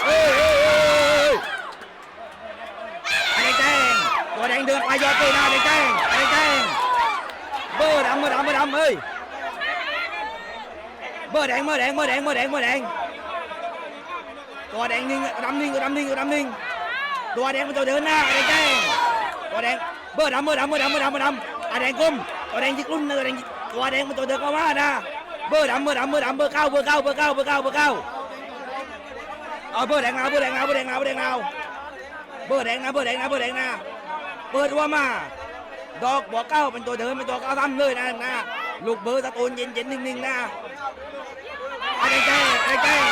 เก้าดำต่อเก้าในแจ้งในแจ้งในแจ้งในแจ้งในโก้มาในก้มเฮ้ยเฮ้ยเฮ้ยอ้ดำมาเลยดำมาเลยเฮ้ยเฮ้ยเฮ้ยไอ้แจ้งตัวแดงเดินไปยอดตัวหน้าในแจ้งไอ้แจ้งเบอร์ดำเบอร์ดำเบอร์ดำเฮ้ยเบอร์แดงเบอร์แดงเบอร์แดงเบอร์แดงเบอร์แดงตัวแดงนิ่งดำนิ่งดำนิ่งดำนิ่งตัวแดงมันตัวเดินหน้าอะไรแจ้งตัวแดงเบอร์ดำเบอร์ดำเบอร์ดำเบอร์ดำเบอร์ดำอะแดงก้มตัวแดงยิกรุ่นตัวแดงตัวแดงมันตัวเดินเข้ามานะเบอร์ดำเบอร์ดำเบอร์ดำเบอร์เก้าเบอร์เก้าเบอร์เก้าเบอร์เก้าเบอร์เก้า เอาเบอร์แดงนะเบอร์แดงนะเบอร์แดงนะเบอร์แดงนะเบอร์แดงนะเบอร์แดงนะเบอร์แดงนะเปิดว่ามา ดอกบอกเก้าเป็นตัวเดินเป็นตัวเก้าทำเลยนะนะลูกเบอร์ตะโกนเย็นเย็นนิ่งๆนะอะไรแจ้งอะไรแจ้ง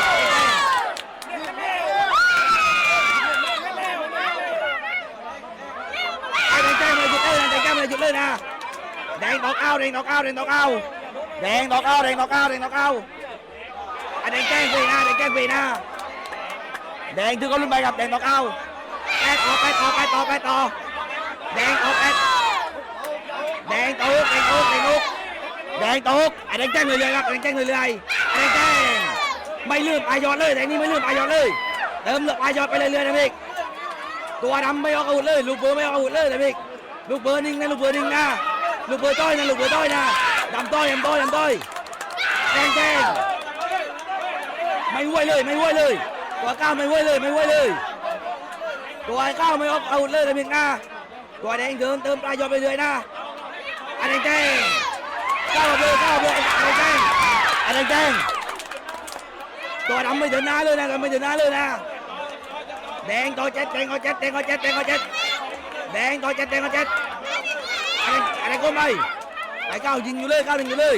อะไรแจ้งอะไรแจ้งมาหยุดเลยอะไรแจ้มาหยุดเลยนะแดงดอกเอาแดงดอกเอาแดงดอกเอาแดงดอกเอาแดงดอกเอาแดงดอกเอาไอะไรแจ้งไปนะแดงแจ้งไปนะ แดงถือก็รุ่นไปกับแดงดอกเอาแปดต่อไปต่อไปต่อไปต่อแดงออกแปดแดงตุกแดงตุกแดงตุกแดงตกไอแดงแจ้งเลยเลยครับแดงแจ้งเลยเลยแดงแจ้งไม่ลืมปลายยอดเลยแดงนี่ไม่ลืมปลายยอดเลยเติมเหลือกปลายยอดไปเลยเลยนะพี่ตัวดำไม่ออกอาวุธเลยลูกเบอร์ไม่ออกอาวุธเลยนะพี่ลูกเบอร์นิ่งนะลูกเบอร์นิ่งนะลูกเบอร์ต้อยนะลูกเบอร์ต้อยนะดำต้อยดำต้อยดำต้อยแดงแจ้งไม่ห้วยเลยไม่ห้วยเลย ตัวก้าไม่ห้วยเลยไม่ห้วยเลย ตัวก้าไม่ออกอาวุธเลยนะพี่นะตัวแดงเดินเติมปลายยอดไปเลยนะไอ้แดงแจ้งก้าวเลยก้าวเลยอะไรแจ้งอะไรแจ้งตัวดำไม่เดินหน้าเลยนะดำไม่เดินหน้าเลยนะแดงต่อเจ็ดแดงต่อเจ็ดแดงต่อเจ็ดแดงต่อเจ็ดแดงต่อเจ็ดแดงต่อเจ็ดอะไรอะไรก็ไม่ไอ้ก้ายิงอยู่เลยก้ายิงอยู่เลย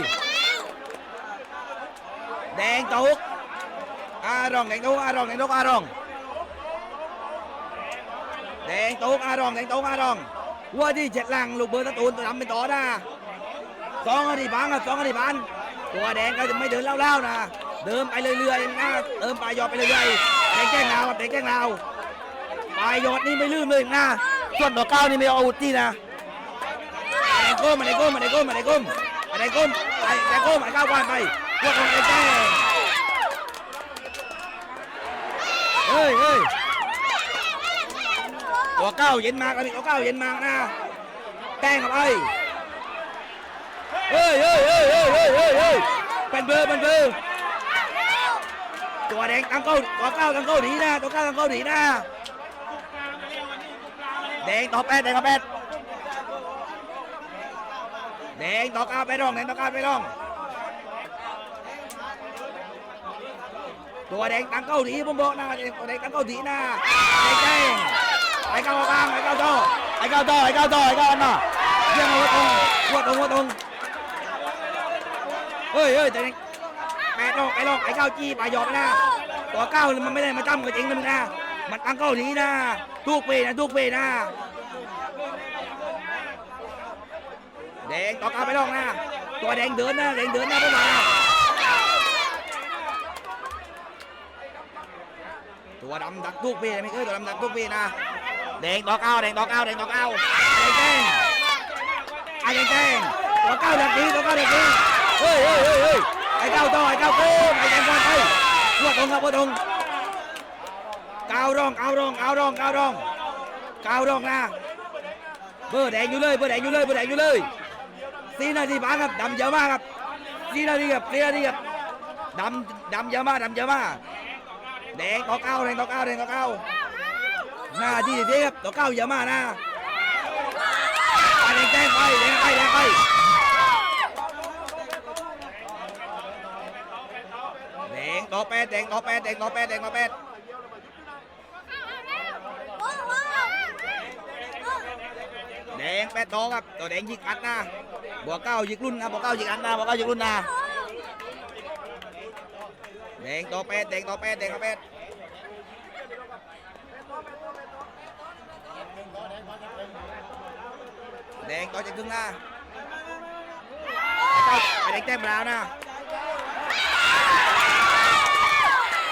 แดงตกอารองแดงตก อารองแดงตกอารองแดงตกอารองแดงตกอารองวัวที่เจ็ดลังลูกเบอร์ตะตูนตัวดำเป็นต่อนะสองอดีบานครับสองอดีบานตัวแดงก็จะไม่เดินเล่าๆนะ เดินไปเรื่อยๆนะเติมปลายยอดไปเรื่อยๆแดงแจ้งเราแดงแจ้งเราปลายยอดนี่ไม่ลืมเลยนะส่วนตัวเก้านี่ไม่เอาอาวุธที่นะไอ้ก้มไอ้ก้มไอ้ก้มไอ้ก้มไอ้ก้มไอ้ก้มไอ้ก้าววันไปพวกของไอ้แจ้ง เฮ้ยเฮ้ยตัวเก้าเย็นมากอันนี้ตัวเก้าเย็นมากนะแต้งกับไอ้เฮ้ยเฮ้ยเฮ้ยเฮ้ยเฮ้ยเฮ้ยเฮ้ยเป็นเบอร์เป็นเบอร์ตัวแดงตั้งเก้าตัวเก้าตั้งเก้าหนีนะตัวเก้าตั้งเก้าหนีนะแดงต่อแปดแดงต่อแปดแดงต่อเก้าไปร่องแดงต่อเก้าไปร่อง ตัวแดงตั้งเก้าหนีผมบอกนะตัวแดงตั้งเก้าหนีนะไอ้แดงไอ้เก้ากลางไอ้เก้าโตไอ้เก้าโตไอ้เก้าโตไอ้เก้าอันน่ะเยี่ยมหัวตรงหัวตรงหัวตรงเฮ้ยเฮ้ยแต่แปดลองไอ้ลองไอ้เก้าจี้ปลายอมนะตัวเก้ามันไม่ได้มาจ้ำกับเองนะมึงนะมันตั้งเก้าหนีนะทุกเปนะทุกเปนะแดงต่อเก้าไปลองนะตัวแดงเดินนะแดงเดินนะพวกมา ตัวดำดักทุกเปไม่เคยตัวดำดักทุกเปนะแดงต่อเก้าแดงต่อเก้าแดงต่อเก้าแดงแจ้งไอ้แดงแจ้งตัวเก้าดักดีตัวเก้าดักดีเฮ้ยเฮ้ยเฮ้ยเฮ้ยไอ้เก้าต่อไอ้เก้าโก้ไอ้แดงก่อนไปวัวตรงครับวัวตรงเก้าร้องเก้าร้องเก้าร้องเก้าร้องเก้าร้องนะเบอร์แดงอยู่เลยเบอร์แดงอยู่เลยเบอร์แดงอยู่เลยสีนาทีบ้านครับดำเยอะมากครับสีนาทีครับสีนาทีครับดำดำเยอะมากดำเยอะมาก แดงต่อเก้าแดงต่อเก้าแดงต่อเก้าหน้าที่ดีครับต่อเก้าเยอะมากนะแดงแจ้งไปแดงไปแดงไปแดงต่อแปดแดงต่อแปดแดงต่อแปดแดงต่อแปดแดงแปดต่อครับตัวแดงยิงอัดนะบวกเก้ายิงรุ่นนะบวกเก้ายิงอัดนะบวกเก้ายิงรุ่นนะแดงต่อแปดแดงต่อแปดแดงต่อแปดแดงต่อจากครึ่งหน้าไอ้แดงแต้มแล้วนะ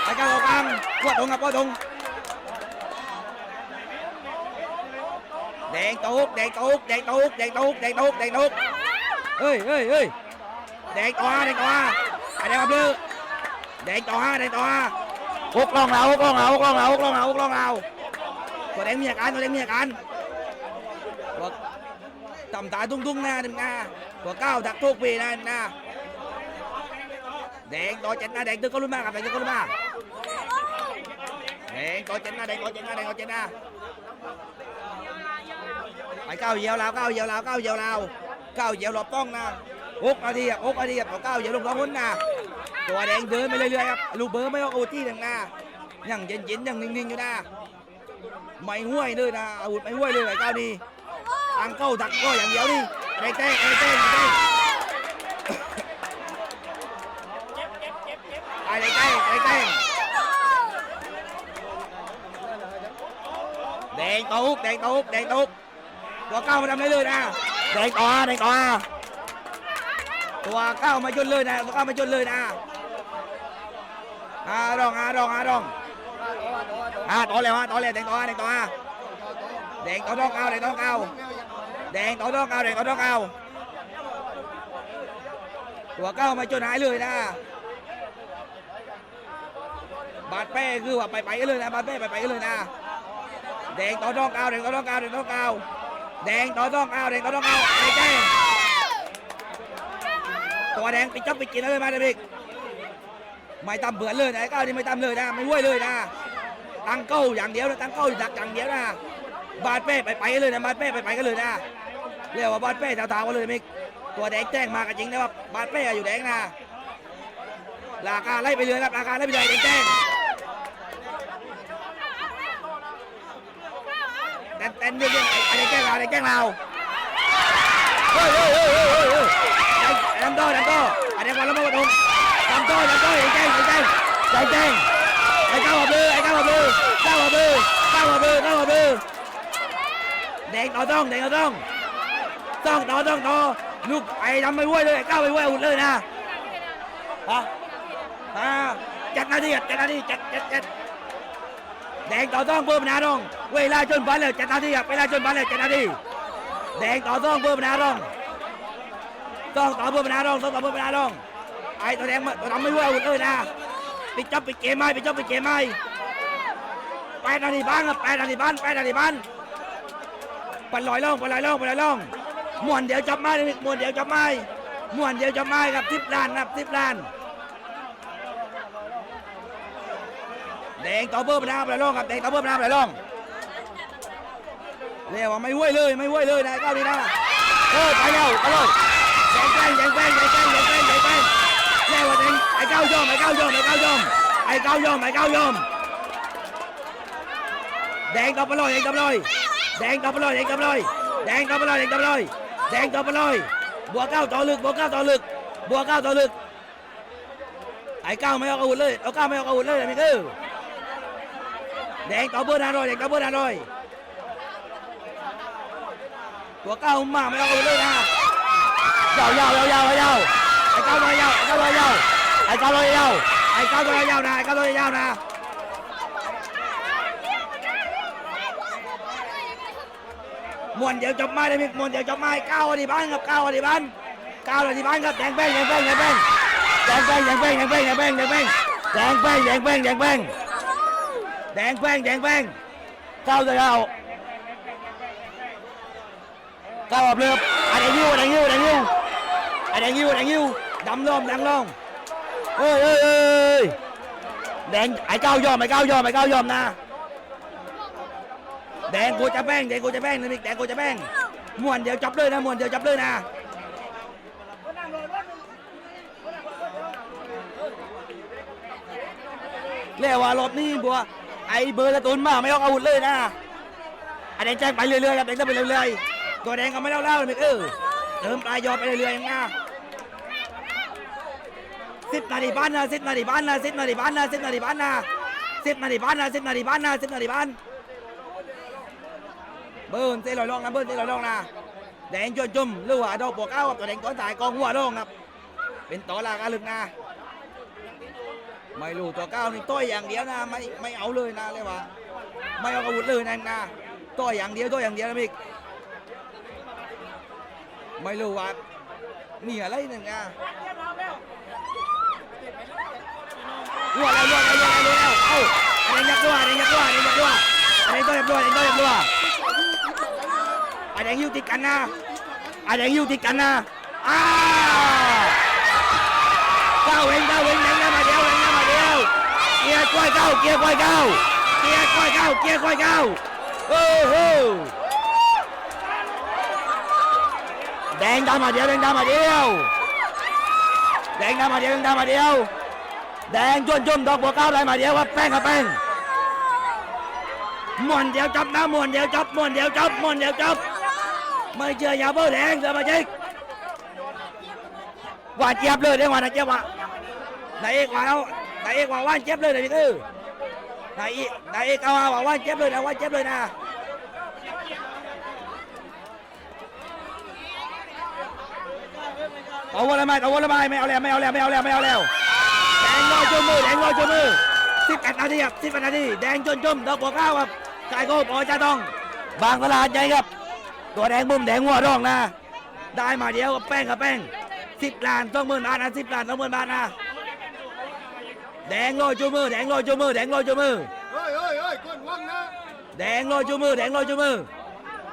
ไอ้ก้าออกกลางปวดตรงครับปวดตรงแดงตุกแดงตุกแดงตุกแดงตุกแดงตุกแดงตุกเฮ้ยเฮ้ยเฮ้ยแดงต่อแดงต่อไอ้แดงกับเลือ แดงต่อแดงต่อหกลองเราหกลองเราหกลองเราหกลองเราหกลองเราตัวแดงมีอาการตัวแดงมีอาการตัวต่ำตาตุ้งตุ้งหน้าดึงหน้าตัวเก้าดักทุกปีนะหน้าแดงต่อเจ็ดหน้าแดงตึกก็รู้มากครับแดงตึกก็รู้มากแดงต่อเจ็ดหน้าแดงต่อเจ็ดหน้าแดงต่อเจ็ดหน้าไปเก้าเหยียวลาวเก้าเหยียวลาวเก้าเหยียวลาวเก้าเหยียวหลบต้องนะหกนาทีอะหกนาทีอะตัวเก้าเหยียวลงท้องหุ้นนะ ตัวแดงเดินไปเรื่อยๆครับลูกเบอร์ไม่เอาอาวุธที่หนึ่งนะยังเย็นๆยังนิ่งๆอยู่นะไม่ห้วยเลยนะอาวุธไม่ห้วยเลยไอ้เก้านี่ทางเข้าดักก็อย่างเดียวนี่ไอ้แต้งไอ้แต้ไอ้แต้งไอ้แต้งไอ้แต้แดงตุกแดงตุกแดงตุกตัวเก้ามาทำได้เลยนะแดงต่อแดงต่อตัวเก้ามาจนเลยนะตัวเก้ามาจนเลยนะ อาดองอาดองอาดองอาต่อแล้วฮะต่อแล้วแดงต่อแดงต่อแดงต่อดองเก้าแดงต่อเก้าแดงต่อต้องเอาแดงต่อต้องเอาตัวเก้ามาจนหายเลยนะบาดแป้คือว่าไปไปเลยนะบาดแป้ไปไปเลยนะแดงต่อต้องเอาแดงต่อต้องเอาแดงต่อเอาแดงต่อต้องเอาแดงต่อต้องเอาไอ้แจ้งตัวแดงปิดจับปิดกินเลยมาเด็ก ไม่ตำเบื่อเลยนะไอ้ก้านี่ไม่ตำเลยนะไม่ห้วยเลยนะตั้งเก้าอย่างเดียวนะตั้งเก้าดักอย่างเดียวนะบาดเป้ไปไปกันเลยนะบาดเป้ไปไปกันเลยนะเรียกว่าบาดเป้เท้าๆกันเลยมิกตัวแดงแจ้งมากันจริงนะว่าบาดเป้อยู่แดงนะราคาไล่ไปเลยครับราคาไล่ไปเลยแดงแจ้งเต้นเต้นเรื่องไอ้แดงแจ้งเราแดงแจ้งเราเฮ้ยเฮ้ยเฮ้ยเฮ้ยเฮ้ยเฮ้ยดำโต้ดำโต้ไอ้แดงวันละมาตรงดำ โต้ดำโต้แดงแจ้งแดงแจ้งแดงแจ้งไอ้ก้าวหัวมือไอ้ก้าวหัวมือก้าวหัวมือก้าวหัวมือก้าวหัวมือแดงต่อต้องแดงต่อต้องต้องต่อต้องต่อลูกไอ้ทำไม่ไหวเลยก้าวไม่ไหวอุดเลยนะฮะอ่าจัดหนาทีจัดหนาทีจัดจัดจัดแดงต่อต้องเพิ่มนาดองเวลาจนบันแล้วจัดหนาทีเวลาจนบันแล้วจัดหนาทีแดงต่อต้องเพิ่มนาดองต้องต่อเพิ่มนาดองต้องต่อเพิ่มนาดอง ไอ้ตัวแดงตัวทำไม่ไหวอุดเลยนะปิดจับปิดเกมไหมปิดจับปิดเกมไหมแปดนาทีบ้านครับแปดนาทีบ้านแปดนาทีบ้านปันลอยล่องปันลอยล่องปันลอยล่องมวนเดียวจับไม้เลยม้วนเดียวจับไม้มวนเดียวจับไม้ครับทิพล้านครับทิพล้านแดงต่อเบอร์ปัญหาปันลอยล่องครับแดงต่อเบอร์ปัญหาปันลอยล่องเรียกว่าไม่ห้วยเลยไม่ห้วยเลยนายก้าวดีนะเออไปแล้วไปเลยแดงแป้งแดงแป้งแดง ไอ้เก้ายอมไอ้เก้ายอมไอ้เก้ายอมไอ้ก้ายอมไอ้ก้ายอมแดงต่อไปเลยแดงต่อไปเลยแดงกลับไปเลยแดงกลับไปเลยแดงกลับไปเลยแดงกลับไปเลยแดงกลับไปเลยบัวเก้าต่อลึกบัวเก้าต่อลึกบัวเก้าต่อลึกไอ้เก้าไม่เอาอาวุธเลยเอาเก้าไม่เอาอาวุธเลยนี่คือแดงต่อเบอร์นาร้อยแดงต่อเบอร์นาร้อยตัวเก้ามาไม่เอาอาวุธเลยนะยาวยาวยาวยาวยาวไอ้เก้าลอยยาวไอ้เก้าลอยยาว ไอ้ก้าลอยยาวไอ้ก้าลอยยาวนะไอ้ก้าลอยยาวนะมวนเดี๋ยวจบไม้เลยมิกมวนเดี๋ยวจบไม้ก้าวอดีบ้านครับก้าวอดีบ้านก้าวอดีบ้านครับแดงแป้งแดงแป้งแดงแป้งแดงแป้งแดงแป้งแดงแป้งแดงแป้งแดงแป้งแดงแป้งแดงแป้งแดงแป้งแดงแป้งแดงแป้งก้าจะเก้าเก้าออกเรืออันแดงยิ้วแดงยิ้วแดงยิ้วไอันแดงยิ้วแดงยิ้วดำลมดำลม เฮ้ยเฮ้ยเฮ้ยแดงไอ้เก้ายอมไอ้เก้ายอมไอ้เก้ายอมนะ แดงกูจะแป้งแดงกูจะแป้งนะมิกแดงกูจะแป้งมวนเดียวจับเลยนะมวนเดียวจับเลยนะเรียกว่ารอบนี้บัวไอ้เบอร์ละตุนมาไม่เอาอาวุธเลยนะไอ้แดงแจ้งไปเรื่อยๆครับแดงจะไปเรื่อยๆตัวแดงก็ไม่เล่าเล่าเลยมิกเออเติมปลายยอไปเรื่อยๆอย่างนะ 10 na die Bahn, 10 na die Bahn, 10 na die Bahn, 10 na die Bahn, 10 na die Bahn, 10 na die Bahn, 10 na die Bahn. Bơn sẽ lòi lon nè, bơn sẽ lòi lon nè. Đèn cho chùm, lưu hạ đâu bộ cao, tỏ đèn có tài con hùa đâu ngập. Bên tỏ là ca lực nè. Mày lù tỏ cao thì tôi dạng đĩa nè, mày mày ẩu lười nè, lê bà. Mày ẩu bụt lười nè nè. Tôi dạng đĩa, tôi dạng đĩa nè mày. Mày lù ạ. Mì ở lấy nè nè. รือว่าดอกบัวเก้าครับตัวแดงก้อนสายกองหัวลงครับเป็นต่อลากาลึกนะไม่รู้ตัวเก้านี่ต้อยอย่างเดียวนะไม่ไม่เอาเลยนะเลยว่าไม่เอาอาวุธเลยนะนะต้อยอย่างเดียวต้อยอย่างเดียวนะพี่ไม่รู้ว่ามีอะไรหนึ่งนะรัวแล้วรัวแล้วรัวแล้วรัวแล้วเอ้าอันนี้ยักษ์รัวอันนี้ยักษ์รัวอันนี้ยักษ์รัวอันนี้ต้อยยักษ์รัวอันนี้ต้อยยักษ์รัวอันนี้อยู่ติดกันนะอันนี้อยู่ติดกันนะอ้าวก้าวเองก้าวเองแดงหน้ามาเดียวแดงหน้ามาเดียวเกียร์ก้อยเก้าเกียร์ก้อยเก้าเกียร์ก้อยเก้าเกียร์ก้อยเก้าโอ้โหแดงดำมาเดียวแดงดำมาเดียวแดงดำมาเดียวแดงดำมาเดียว แดงจนจมดอกบัวก้าวได้มาเดียวว่าแป้งกับแป้งมวนเดียวจับนะมวนเดียวจับมวนเดียวจับมวนเดียวจับไม่เจออย่าเบ้อแดงเสือมาจ๊กหวานเจี๊ยบเลยได้หวานนเจี๊ยบวะนายเอกว่าแล้วนายเอกว่าหวานเจี๊ยบเลยนะพี่ตือนายเอกนายเอกเอาว่าหวานเจี๊ยบเลยนะหวานเจี๊ยบเลยนะเอาวนละไม้เอาวนละไม้ไม่เอาแล้วไม่เอาแล้วไม่เอาแล้วไม่เอาแล้ว แดงลอยจมือแดงลอยจมือสิบแปดนาทีครับสิบแปดนาทีแดงจนจมดอกบัวข้าวครับกายโก้ปอจ้าต้อง บางตลาดใหญ่ครับ ตัวแดงมุมแดงหัวร่องนะ ได้มาเดียวกับแป้งกับแป้งสิบล้านต้องหมื่นบาทนะสิบล้านต้องหมื่นบาทนะแดงลอยจมือแดงลอยจมือแดงลอยจมือเฮ้ยเฮ้ยเฮ้ยคนว่างนะแดงลอยจมือแดงลอยจมือ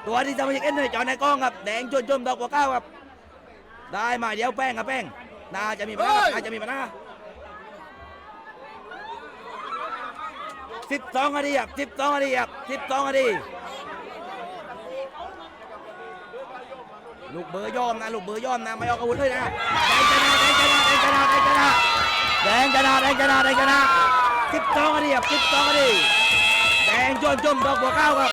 ตัวที่จะมาจากเอ็นเลยจอในกล้องครับแดงจนจมดอกกัวก้าวครับได้มาเดียวแป้งกับแป้งน่าจะมีปัญหาน่าจะมีปัญหา สิบสองนาทีครับสิบสองนาทีครับสิบสองนาทีลูกเบอร์ยอมนะลูกเบอร์ยอมนะไม่เอาอาวุธเลยนะแดงชนะแดงชนะแดงชนะแดงชนะแดงชนะแดงชนะแดงชนะสิบสองนาทีครับสิบสองนาทีแดงจนจมดอกบัวข้าวครับ